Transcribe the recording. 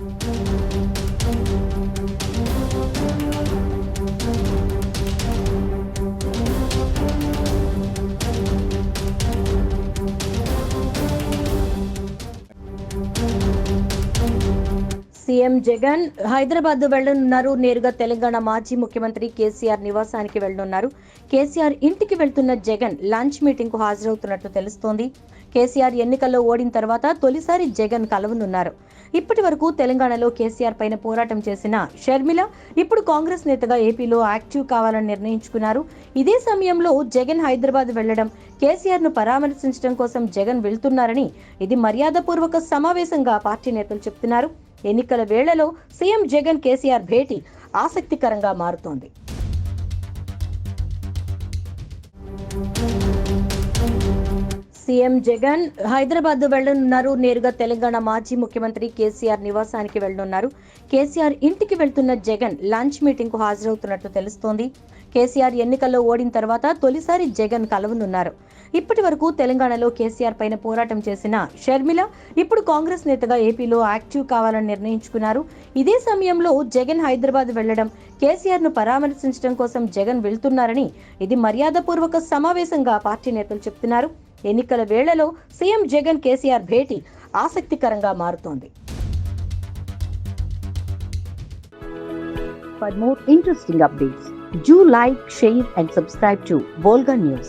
Thank you. CM Jagan Hyderabad వెళ్ళనున్నారు నేరుగా తెలంగాణ మాజీ ముఖ్యమంత్రి కేసీఆర్ నివాసానికి వెళ్ళనున్నారు కేసీఆర్ ఇంటికి వెళ్తున్న జగన్ లంచ్ మీటింగ్కు హాజరవుతున్నట్లు తెలుస్తోంది. కేసీఆర్ ఎన్నికల్లో ఓడిన తర్వాత తొలిసారి జగన్ కలవనున్నారు. ఇప్పటి వరకు తెలంగాణలో కేసీఆర్ పైన పోరాటం చేసిన షర్మిల ఇప్పుడు కాంగ్రెస్ నేతగా ఏపీలో యాక్టివ్ కావాలని నిర్ణయించుకున్నారు. ఇదే సమయంలో జగన్ హైదరాబాద్ వెళ్ళడం కేసీఆర్ను పరామర్శించడం కోసం జగన్ వెళ్తున్నారని ఇది మర్యాదపూర్వక సమావేశంగా పార్టీ నేతలు చెప్తున్నారు. ఎన్నికల వేళలో సీఎం జగన్ కేసీఆర్ భేటీ ఆసక్తికరంగా మారుతోంది. సీఎం జగన్ హైదరాబాద్ వెళ్ళనున్నారు నేరుగా తెలంగాణ మాజీ ముఖ్యమంత్రి కేసీఆర్ నివాసానికి వెళ్ళనున్నారు కేసీఆర్ ఇంటికి వెళ్తున్న జగన్ లంచ్ మీటింగ్కు హాజరవుతున్నట్లు తెలుస్తోంది. కేసీఆర్ ఎన్నికల్లో ఓడిన తర్వాత తొలిసారి జగన్ కలవనున్నారు. ఇప్పటి వరకు తెలంగాణలో కేసీఆర్ పైన పోరాటం చేసిన షర్మిల ఇప్పుడు కాంగ్రెస్ నేతగా ఏపీలో యాక్టివ్ కావాలని నిర్ణయించుకున్నారు. ఇదే సమయంలో జగన్ హైదరాబాద్ వెళ్ళడం కేసీఆర్ను పరామర్శించడం కోసం జగన్ వెళ్తున్నారని ఇది మర్యాదపూర్వక సమావేశంగా పార్టీ నేతలు చెప్తున్నారు. ఎన్నికల వేళలో సీఎం జగన్ కేసీఆర్ భేటీ ఆసక్తికరంగా మారుతోంది For more interesting updates, do like, share and subscribe to Volga News.